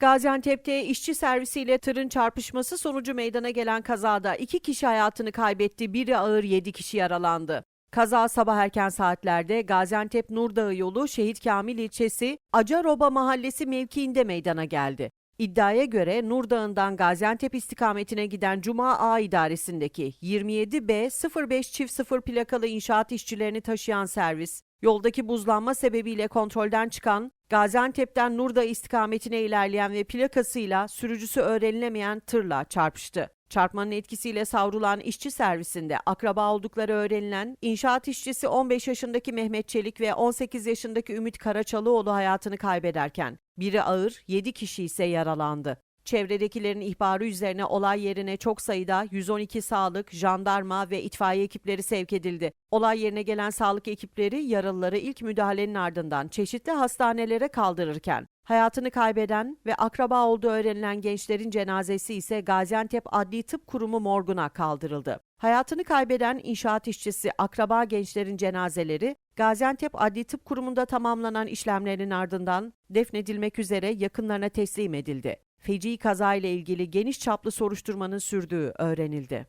Gaziantep'te işçi servisiyle tırın çarpışması sonucu meydana gelen kazada iki kişi hayatını kaybetti, biri ağır 7 kişi yaralandı. Kaza sabah erken saatlerde Gaziantep Nurdağı yolu Şehit Kamil ilçesi Acaroba mahallesi mevkiinde meydana geldi. İddiaya göre Nurdağ'ından Gaziantep istikametine giden Cuma A idaresindeki 27B 05 çift 0 plakalı inşaat işçilerini taşıyan servis, yoldaki buzlanma sebebiyle kontrolden çıkan, Gaziantep'ten Nurdağ istikametine ilerleyen ve plakasıyla sürücüsü öğrenilemeyen tırla çarpıştı. Çarpmanın etkisiyle savrulan işçi servisinde akraba oldukları öğrenilen inşaat işçisi 15 yaşındaki Mehmet Çelik ve 18 yaşındaki Ümit Karaçalıoğlu hayatını kaybederken biri ağır, 7 kişi ise yaralandı. Çevredekilerin ihbarı üzerine olay yerine çok sayıda 112 sağlık, jandarma ve itfaiye ekipleri sevk edildi. Olay yerine gelen sağlık ekipleri yaralıları ilk müdahalenin ardından çeşitli hastanelere kaldırırken hayatını kaybeden ve akraba olduğu öğrenilen gençlerin cenazesi ise Gaziantep Adli Tıp Kurumu morguna kaldırıldı. Hayatını kaybeden inşaat işçisi akraba gençlerin cenazeleri Gaziantep Adli Tıp Kurumu'nda tamamlanan işlemlerin ardından defnedilmek üzere yakınlarına teslim edildi. Feci kazayla ilgili geniş çaplı soruşturmanın sürdüğü öğrenildi.